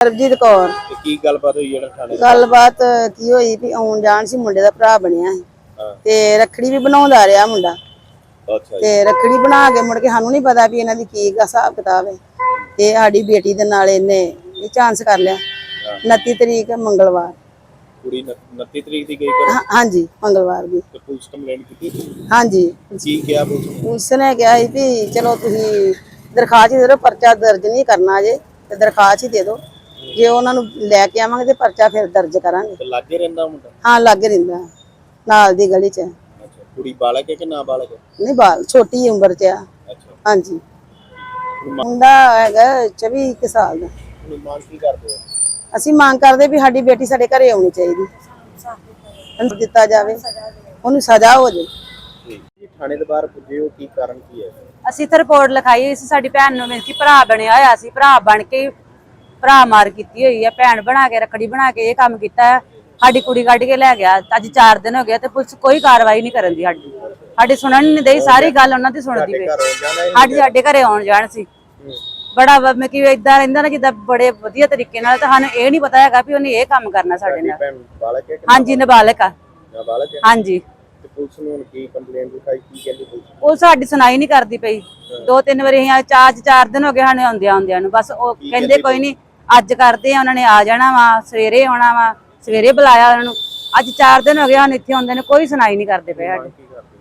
ਸਰਬਜੀਤ ਕੌਰ। ਤੇ ਕੀ ਗੱਲਬਾਤ ਹੋਈ ਜਿਹੜਾ ਥਾਣੇ? ਗੱਲਬਾਤ ਕੀ ਹੋਈ ਵੀ ਆਉਣ ਜਾਣ ਸੀ ਮੁੰਡੇ ਦਾ ਭਰਾ ਬਣਿਆ ਸੀ। ਹਾਂ। ਤੇ ਰੱਖੜੀ ਵੀ ਬਣਾਉਂਦਾ ਰਿਹਾ ਮੁੰਡਾ। ਅੱਛਾ ਜੀ। ਤੇ ਰੱਖੜੀ ਬਣਾ ਕੇ ਮੁੜ ਕੇ ਸਾਨੂੰ ਨਹੀਂ ਪਤਾ ਵੀ ਇਹਨਾਂ ਦੀ ਕੀ ਹਿਸਾਬ ਕਿਤਾਬ ਹੈ। ਤੇ ਸਾਡੀ ਬੇਟੀ ਦੇ ਨਾਲ ਇਹਨੇ ਇਹ ਚਾਂਸ ਕਰ ਲਿਆ। 29 ਤਰੀਕ ਮੰਗਲਵਾਰ। ਕੁੜੀ 29 ਤਰੀਕ ਦੀ ਗਈ ਕਰ ਹਾਂ- ਹਾਂਜੀ ਮੰਗਲਵਾਰ ਦੀ। ਤੇ ਪੁਲਿਸ ਕੰਪਲੇਂਟ ਕੀਤੀ? ਹਾਂਜੀ। ਕੀ ਕਿਹਾ ਪੁਲਿਸ ਨੇ? ਉਸ ਨੇ ਕਿਹਾ ਸੀ ਵੀ ਚਲੋ ਤੁਸੀਂ ਦਰਖਾਸਤ ਦੇ ਦਿਓ ਪਰਚਾ ਦਰਜ ਨਹੀਂ ਕਰਨਾ ਜੇ ਤੇ ਦਰਖਾਸਤ ਹੀ ਦੇ ਦਿਓ। ਜੇ ਉਹਨਾਂ ਨੂੰ ਲੈ ਕੇ ਆਵਾਂਗੇ ਤੇ ਪਰਚਾ ਫਿਰ ਦਰਜ ਕਰਾਂਗੇ। ਤੇ ਲਾਗੇ ਰਹਿੰਦਾ ਮੁੰਡਾ? ਹਾਂ ਲੱਗ ਰਹਿੰਦਾ। ਨਾਲ ਦੀ ਗਲੀ 'ਚ। ਅੱਛਾ ਕੁੜੀ ਬਾਲਕ ਹੈ ਕਿ ਨਾ ਬਾਲਕ ਹੈ? ਨਹੀਂ ਬਾਲ ਛੋਟੀ ਉਮਰ 'ਚ ਆ। ਅੱਛਾ। ਹਾਂਜੀ। ਮੁੰਡਾ ਹੈਗਾ 24 ਕੁ ਸਾਲ ਦਾ। ਹੁਣ ਮੰਗ ਕੀ ਕਰਦੇ ਹੋ? ਅਸੀਂ ਮੰਗ ਕਰਦੇ ਵੀ ਸਾਡੀ ਬੇਟੀ ਸਾਡੇ ਘਰੇ ਆਉਣੀ ਚਾਹੀਦੀ। ਉਹਨੂੰ ਦਿੱਤਾ ਜਾਵੇ। ਉਹਨੂੰ ਸਜ਼ਾ ਹੋ ਜਾਵੇ। ਜੀ ਥਾਣੇ ਦੇ ਬਾਹਰ ਪੁੱਜੇ ਹੋ ਕੀ ਕਾਰਨ ਕੀ ਹੈ? ਅਸੀਂ ਤਾਂ ਰਿਪੋਰਟ ਲਿਖਾਈ ਹੋਈ ਸੀ ਸਾਡੀ ਭੈਣ ਨੂੰ ਮਿਲ ਕੇ ਭਰਾ ਬਣਿਆ ਹੋਇਆ ਸੀ। ਭਰਾ ਬਣ ਕੇ ਭਰਾ ਮਾਰ ਕੀਤੀ ਹੋਈ ਹੈ ਭੈਣ ਬਣਾ ਕੇ ਰੱਖੜੀ ਬਣਾ ਕੇ ਇਹ ਕੰਮ ਕੀਤਾ ਹੈ ਸਾਡੀ ਕੁੜੀ ਕੱਢ ਕੇ ਲੈ ਗਿਆ ਅੱਜ 4 ਦਿਨ ਹੋ ਗਏ ਤੇ ਪੁਲਿਸ ਕੋਈ ਕਾਰਵਾਈ ਨਹੀਂ ਕਰਨ ਦੀ ਸਾਡੀ। ਸਾਡੀ ਸੁਣਨ ਨਹੀਂ ਦੇਈ ਸਾਰੀ ਗੱਲ ਉਹਨਾਂ ਦੀ ਸੁਣਦੀ ਪਈ। ਸਾਡੀ ਸਾਡੇ ਘਰੇ ਆਉਣ ਜਾਣ ਸੀ। ਬੜਾ ਮੈਂ ਕਿ ਇਦਾਂ ਰਹਿੰਦਾ ਨਾ ਜਿੱਦਾਂ ਬੜੇ ਵਧੀਆ ਤਰੀਕੇ ਨਾਲ ਤਾਂ ਸਾਨੂੰ ਇਹ ਨਹੀਂ ਪਤਾ ਹੈਗਾ ਵੀ ਉਹਨੇ ਇਹ ਕੰਮ ਕਰਨਾ ਸਾਡੇ ਨਾਲ। ਹਾਂਜੀ ਨਾਬਾਲਗ ਆ। ਹਾਂਜੀ। ਤੇ ਪੁਲਿਸ ਨੂੰ ਹੁਣ ਕੀ ਕੰਪਲੇਂਟ ਲਿਖਾਈ ਕੀ ਕਹਿੰਦੀ ਪੁਲਿਸ? ਉਹ ਸਾਡੀ ਸੁਣਾਈ ਨਹੀਂ ਕਰਦੀ ਪਈ। ਦੋ ਤਿੰਨ ਵਾਰੀ ਅਸੀਂ ਚਾਰ ਚਾਰ ਦਿਨ ਹੋ ਗਏ ਸਾਨੂੰ ਆਉਂਦਿਆਂ ਆਉਂਦਿਆਂ ਨੂੰ ਬਸ ਉਹ ਕਹਿੰਦੇ ਕੋਈ ਨਹੀਂ ਅੱਜ ਕਰਦੇ ਆ ਉਹਨਾਂ ਨੇ ਆ ਜਾਣਾ ਵਾ ਸਵੇਰੇ ਆਉਣਾ ਵਾ ਸਵੇਰੇ ਬੁਲਾਇਆ ਉਹਨਾਂ ਨੂੰ। ਅੱਜ ਚਾਰ ਦਿਨ ਹੋ ਗਏ ਸਾਨੂੰ ਇੱਥੇ ਆਉਂਦੇ ਨੇ ਕੋਈ ਸੁਣਾਈ ਨਹੀਂ ਕਰਦੇ ਪਏ ਸਾਡੀ।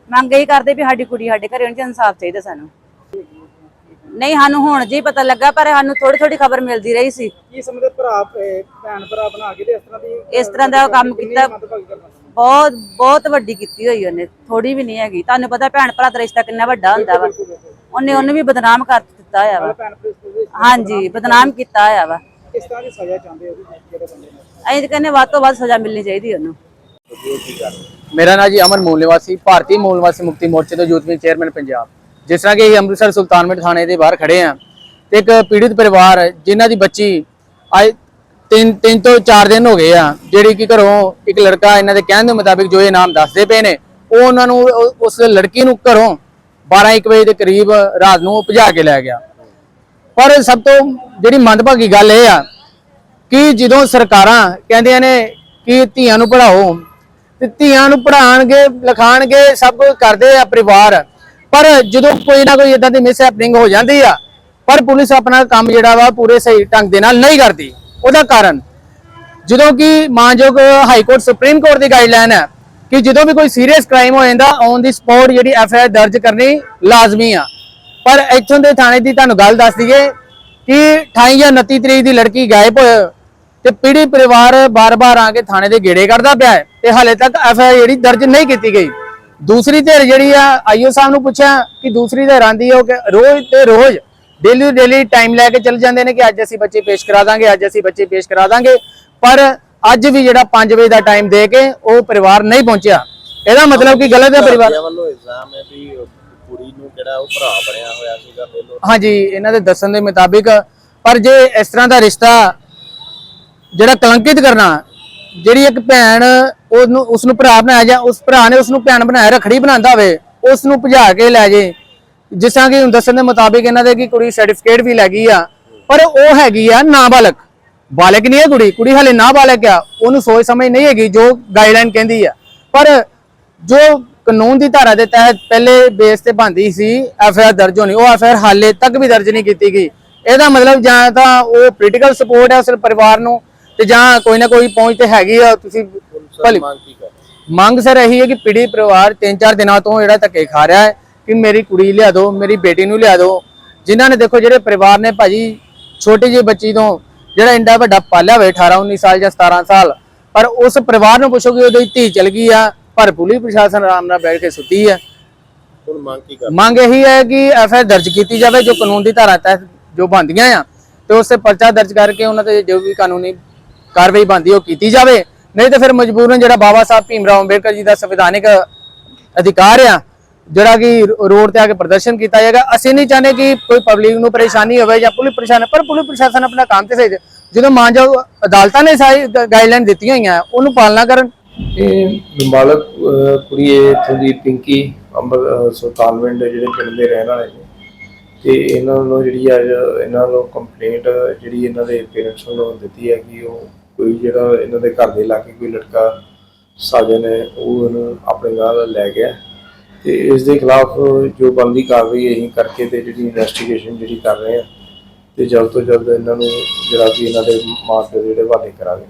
ਮੰਗ ਇਹੀ ਕਰਦੇ ਵੀ ਸਾਡੀ ਕੁੜੀ ਸਾਡੇ ਘਰੇ ਹੋਣੀ ਚਾਹੀਦੀ ਇਨਸਾਫ ਚਾਹੀਦਾ ਸਾਨੂੰ। ਨਹੀਂ ਸਾਨੂੰ ਹੁਣ ਜੀ ਪਤਾ ਲੱਗਾ ਪਰ ਸਾਨੂੰ ਥੋੜੀ ਥੋੜੀ ਖਬਰ ਮਿਲਦੀ ਰਹੀ ਸੀ। ਕੀ ਸਮਝਦੇ ਭਰਾ ਭੈਣ ਭਰਾ ਬਣਾ ਕੇ ਤੇ ਇਸ ਤਰ੍ਹਾਂ ਦੀ ਇਸ ਤਰ੍ਹਾਂ ਦਾ ਕੰਮ ਕੀਤਾ। ਬਹੁਤ ਬਹੁਤ ਵੱਡੀ ਕੀਤੀ ਹੋਈ ਉਹਨੇ ਥੋੜੀ ਵੀ ਨਹੀਂ ਹੈਗੀ। ਤੁਹਾਨੂੰ ਪਤਾ ਭੈਣ ਭਰਾ ਦਾ ਰਿਸ਼ਤਾ ਕਿੰਨਾ ਵੱਡਾ ਹੁੰਦਾ ਵਾ। ਉਹਨੇ ਉਹਨੂੰ ਵੀ ਬਦਨਾਮ ਕਰ ਦਿੱਤਾ ਹੋਇਆ ਵਾ। ਹਾਂਜੀ ਬਦਨਾਮ ਕੀਤਾ ਹੋਇਆ ਵਾ। ਕਿਸ ਤਰ੍ਹਾਂ ਦੀ ਸਜ਼ਾ ਚਾਹੁੰਦੇ ਹੋ ਤੁਸੀਂ ਜਿਹੜੇ ਬੰਦੇ ਨੂੰ? ਅਸੀਂ ਤਾਂ ਕਹਿੰਦੇ ਵੱਧ ਤੋਂ ਵੱਧ ਸਜ਼ਾ ਮਿਲਣੀ ਚਾਹੀਦੀ ਉਹਨੂੰ। ਮੇਰਾ ਨਾਮ ਜੀ ਅਮਨ ਮੂਲ ਨਿਵਾਸੀ ਭਾਰਤੀ ਮੂਲ ਨਿਵਾਸੀ ਮੁਕਤੀ ਮੋਰਚੇ ਤੋਂ ਯੂਥ ਵਿੰਗ ਚੇਅਰਮੈਨ ਪੰਜਾਬ। ਜਿਸ ਤਰ੍ਹਾਂ ਕਿ ਅਸੀਂ ਅੰਮ੍ਰਿਤਸਰ ਸੁਲਤਾਨਪੁਰ ਥਾਣੇ ਦੇ ਬਾਹਰ ਖੜੇ ਆ ਤੇ ਇੱਕ ਪੀੜਿਤ ਪਰਿਵਾਰ ਜਿਨ੍ਹਾਂ ਦੀ ਬੱਚੀ ਅੱਜ ਤਿੰਨ ਤਿੰਨ ਤੋਂ ਚਾਰ ਦਿਨ ਹੋ ਗਏ ਆ ਜਿਹੜੀ ਕਿ ਘਰੋਂ ਇੱਕ ਲੜਕਾ ਇਹਨਾਂ ਦੇ ਕਹਿਣ ਦੇ ਮੁਤਾਬਿਕ ਜੋ ਇਹ ਨਾਮ ਦੱਸਦੇ ਪਏ ਨੇ ਉਹ ਉਹਨਾਂ ਨੂੰ ਉਸ ਲੜਕੀ ਨੂੰ ਘਰੋਂ 12 1 ਵਜੇ ਦੇ ਕਰੀਬ ਰਾਤ ਨੂੰ ਭਜਾ ਕੇ ਲੈ ਗਿਆ। ਪਰ ਸਭ ਤੋਂ ਜਿਹੜੀ ਮੰਦਭਾਗੀ ਗੱਲ ਇਹ ਆ ਕਿ ਜਦੋਂ ਸਰਕਾਰਾਂ ਕਹਿੰਦੀਆਂ ਨੇ ਕਿ ਧੀਆਂ ਨੂੰ ਪੜ੍ਹਾਓ, ਤੇ ਧੀਆਂ ਨੂੰ ਪੜ੍ਹਾਉਣਗੇ ਲਿਖਾਣਗੇ, ਸਭ ਕਰਦੇ ਆ ਪਰਿਵਾਰ। ਪਰ ਜਦੋਂ ਕੋਈ ਨਾ ਕੋਈ ਇਦਾਂ ਦੀ ਮਿਸ ਹੈਪਨਿੰਗ ਹੋ ਜਾਂਦੀ ਆ, ਪਰ ਪੁਲਿਸ ਆਪਣਾ ਕੰਮ ਜਿਹੜਾ ਵਾ ਪੂਰੇ ਸਹੀ ਢੰਗ ਦੇ ਨਾਲ ਨਹੀਂ ਕਰਦੀ। ਉਹਦਾ ਕਾਰਨ ਜਦੋਂ ਕਿ ਮਾਨਯੋਗ ਹਾਈ ਕੋਰਟ, ਸੁਪਰੀਮ ਕੋਰਟ ਦੀ ਗਾਈਡਲਾਈਨ ਹੈ ਕਿ ਜਦੋਂ ਵੀ ਕੋਈ ਸੀਰੀਅਸ ਕ੍ਰਾਈਮ ਹੋ ਜਾਂਦਾ ਔਨ ਦੀ ਸਪੌਟ ਜਿਹੜੀ ਐਫ ਆਈ ਆਰ ਦਰਜ ਕਰਨੀ ਲਾਜ਼ਮੀ ਆ। ਪਰ ਇੱਥੋਂ ਦੇ ਥਾਣੇ ਦੀ ਤੁਹਾਨੂੰ ਗੱਲ ਦੱਸ ਦਈਏ ਕਿ 28 ਜਾਂ 29 ਤਰੀਕ ਦੀ ਲੜਕੀ ਗਾਇਬ ਤੇ ਪੀੜੀ ਪਰਿਵਾਰ ਬਾਰ-ਬਾਰ ਆ ਕੇ ਥਾਣੇ ਦੇ ਗੇੜੇ ਕੱਢਦਾ ਪਿਆ ਹੈ ਤੇ ਹਾਲੇ ਤੱਕ ਐਫ ਆਈ ਆਰ ਜਿਹੜੀ ਦਰਜ ਨਹੀਂ ਕੀਤੀ ਗਈ। ਦੂਸਰੀ ਧਿਰ ਜਿਹੜੀ ਆ ਆਈਓ ਸਾਹਿਬ ਨੂੰ ਪੁੱਛਿਆ ਕਿ ਦੂਸਰੀ ਧਿਰ ਆਂਦੀ ਹੋ ਕਿ ਰੋਜ਼ ਤੇ ਰੋਜ਼ ਡੇਲੀ ਡੇਲੀ ਟਾਈਮ ਲੈ ਕੇ ਚੱਲ ਜਾਂਦੇ ਨੇ ਕਿ ਅੱਜ ਅਸੀਂ ਬੱਚੇ ਪੇਸ਼ ਕਰਾ ਦਾਂਗੇ ਅੱਜ ਅਸੀਂ ਬੱਚੇ ਪੇਸ਼ ਕਰਾ ਦਾਂਗੇ। ਪਰ ਅੱਜ ਵੀ ਜਿਹੜਾ 5 ਵਜੇ ਦਾ ਟਾਈਮ ਦੇ ਕੇ ਉਹ ਪਰਿਵਾਰ ਨਹੀਂ ਪਹੁੰਚਿਆ। ਇਹਦਾ ਮਤਲਬ ਕਿ ਗਲਤ ਹੈ ਪਰਿਵਾਰ? ਵੱਲੋਂ ਇਲਜ਼ਾਮ ਹੈ ਵੀ ਕੁੜੀ ਨੂੰ ਕਿਹੜਾ ਉਹ ਭਰਾ ਬਣਿਆ ਹੋਇਆ ਸੀਗਾ ਪਹਿਲੋਂ ਹਾਂਜੀ, ਇਹਨਾਂ ਦੇ ਦੱਸਣ ਦੇ ਮੁਤਾਬਿਕ ਪਰ ਜੇ ਇਸ ਤਰ੍ਹਾਂ ਦਾ ਰਿਸ਼ਤਾ ਜਿਹੜਾ ਕਲੰਕਿਤ ਕਰਨਾ, ਜਿਹੜੀ ਇੱਕ ਭੈਣ ਉਹਨੂੰ ਉਸ ਨੂੰ ਭਰਾ ਬਣਾਇਆ ਜਾਂ ਉਸ ਭਰਾ ਨੇ ਉਸ ਨੂੰ ਭੈਣ ਬਣਾਇਆ, ਰਖੜੀ ਬਣਾਉਂਦਾ ਹੋਵੇ ਉਸ ਨੂੰ ਭਜਾ ਕੇ ਲੈ ਜੇ। ਜਿਸ ਤਰ੍ਹਾਂ ਕਿ ਦੱਸਣ ਦੇ ਮੁਤਾਬਿਕ ਇਹਨਾਂ ਦੇ ਕਿ ਕੁੜੀ ਸਰਟੀਫਿਕੇਟ ਵੀ ਲੱਗੀ ਆ, ਪਰ ਉਹ ਹੈਗੀ ਆ ਨਾਬਾਲਗ। ਬਾਲਕ ਨਹੀਂ ਹੈ ਕੁੜੀ ਕੁੜੀ ਹਲੇ ਨਾਬਾਲਗ ਆ, ਉਹਨੂੰ ਸੋਚ ਸਮਝ ਨਹੀਂ ਹੈਗੀ ਜੋ ਗਾਈਡਲਾਈਨ ਕਹਿੰਦੀ ਆ। ਪਰ ਜੋ ਕਾਨੂੰਨ ਦੀ ਧਾਰਾ ਦੇ ਤਹਿਤ ਪਹਿਲੇ ਬੇਸ ਤੇ ਬੰਦੀ ਸੀ ਐਫ ਆਰ ਦਰਜ ਹੋਣੀ ਉਹ ਐਫ ਆਰ ਹਾਲੇ ਤੱਕ ਵੀ ਦਰਜ ਨਹੀਂ ਕੀਤੀ ਗਈ। ਇਹਦਾ ਮਤਲਬ ਜਾਂ ਤਾਂ ਉਹ ਪੋਲੀਟੀਕਲ ਸਪੋਰਟ ਹੈ ਉਸ ਪਰਿਵਾਰ ਨੂੰ ਤੇ ਜਾਂ ਕੋਈ ਨਾ ਕੋਈ ਪਹੁੰਚ ਤੇ ਹੈਗੀ ਆ ਤੁਸੀਂ ਭਲੀ ਮੰਗ ਸਰ ਇਹੀ ਹੈ ਕਿ ਪੀੜੀ ਪਰਿਵਾਰ ਤਿੰਨ ਚਾਰ ਦਿਨਾਂ ਤੋਂ ਜਿਹੜਾ ਧੱਕੇ ਖਾ ਰਿਹਾ ਹੈ ਕਿ ਮੇਰੀ ਕੁੜੀ ਲਿਆ ਦਿਓ ਮੇਰੀ ਬੇਟੀ ਨੂੰ ਲਿਆ ਦਿਓ। ਜਿਨ੍ਹਾਂ ਨੇ ਦੇਖੋ ਜਿਹੜੇ ਪਰਿਵਾਰ ਨੇ ਭਾਜੀ ਛੋਟੀ ਜਿਹੀ ਬੱਚੀ ਤੋਂ ਜਿਹੜਾ ਇੰਡਾ ਵੱਡਾ ਪਾਲਿਆ ਹੋਵੇ 18 19 ਸਾਲ ਜਾਂ 17 ਸਾਲ ਪਰ ਉਸ ਪਰਿਵਾਰ ਨੂੰ ਪੁੱਛੋ ਕਿ ਉਹਦੀ ਧੀ ਚਲ ਗਈ ਆ ਪਰ ਪੁਲਿਸ ਪ੍ਰਸ਼ਾਸਨ ਆਰਾਮ ਨਾਲ ਬੈਠ ਕੇ ਸੁੱਤੀ ਹੁਣ ਮੰਗ ਕੀ ਕਰ ਮੰਗ ਇਹੀ ਹੈ ਕਿ ਐਫ ਆਈ ਆਰ ਦਰਜ ਕੀਤੀ ਜਾਵੇ ਜੋ ਕਾਨੂੰਨ ਦੀ ਧਾਰਾ ਤਹਿਤ ਜੋ ਬੰਦੀਆਂ ਆ ਤੇ ਉਸ ਤੇ ਪਰਚਾ ਦਰਜ ਕਰਕੇ ਉਹਨਾਂ ਤੇ ਜੋ ਵੀ ਕਾਨੂੰਨੀ ਕਾਰਵਾਈ ਬੰਦੀ ਉਹ ਕੀਤੀ ਜਾਵੇ। ਨਹੀਂ ਤਾਂ ਫਿਰ ਮਜਬੂਰਨ ਜਿਹੜਾ ਬਾਬਾ ਸਾਹਿਬ ਭੀਮਰਾਓ ਅੰਬੇਡਕਰ ਜੀ ਦਾ ਸੰਵਿਧਾਨਿਕ ਅਧਿਕਾਰ ਆ ਜਿਹੜਾ ਕਿ ਰੋਡ ਤੇ ਆ ਕੇ ਪ੍ਰਦਰਸ਼ਨ ਕੀਤਾ ਜਾਏਗਾ। ਅਸੀਂ ਨਹੀਂ ਚਾਹੁੰਦੇ ਕਿ ਕੋਈ ਪਬਲਿਕ ਨੂੰ ਪਰੇਸ਼ਾਨੀ ਹੋਵੇ ਜਾਂ ਪੁਲਿਸ ਪਰੇਸ਼ਾਨ ਹੈ ਪਰ ਪੁਲਿਸ ਪ੍ਰਸ਼ਾਸਨ ਆਪਣਾ ਕੰਮ ਤੇ ਸਹੀ ਜਦੋਂ ਮਾਨਯੋਗ ਅਦਾਲਤਾਂ ਨੇ ਸਾਰੀ ਗਾਈਡਲਾਈਨ ਦਿੱਤੀਆਂ ਹੋਈਆਂ ਉਹਨੂੰ ਪਾਲਣਾ ਕਰਨ ਇਹ ਨਾਬਾਲਗ ਕੁੜੀ ਇਹ ਇੱਥੋਂ ਦੀ, ਪਿੰਕੀ, ਅੰਬਰ, ਅਹ ਸੁਲਤਾਨਵਿੰਡ ਜਿਹੜੇ ਪਿੰਡ ਦੇ ਰਹਿਣ ਵਾਲੇ ਨੇ। ਤੇ ਇਹਨਾਂ ਵੱਲੋਂ ਜਿਹੜੀ ਅੱਜ ਇਹਨਾਂ ਨੂੰ ਕੰਪਲੇਂਟ ਜਿਹੜੀ ਇਹਨਾਂ ਦੇ ਪੇਰੈਂਟਸ ਵੱਲੋਂ ਦਿੱਤੀ ਹੈ ਕਿ ਉਹ ਕੋਈ ਜਿਹੜਾ ਇਹਨਾਂ ਦੇ ਘਰ ਦੇ ਲਾਗੇ ਕੋਈ ਲੜਕਾ, ਸਾਜਨ ਹੈ, ਉਹ ਇਹਨੂੰ ਆਪਣੇ ਨਾਲ ਲੈ ਗਿਆ। ਤੇ ਇਸ ਦੇ ਖਿਲਾਫ ਜੋ ਬਣਦੀ ਕਾਰਵਾਈ ਅਸੀਂ ਕਰਕੇ ਤੇ ਜਿਹੜੀ ਇਨਵੈਸਟੀਗੇਸ਼ਨ ਜਿਹੜੀ ਕਰ ਰਹੇ ਆ ਤੇ ਜਲਦ ਤੋਂ ਜਲਦ ਇਹਨਾਂ ਨੂੰ ਜਿਹੜਾ ਕਿ ਇਹਨਾਂ ਦੇ ਮਾਪੇ ਜਿਹੜੇ ਹਵਾਲੇ ਕਰਾਂਗੇ।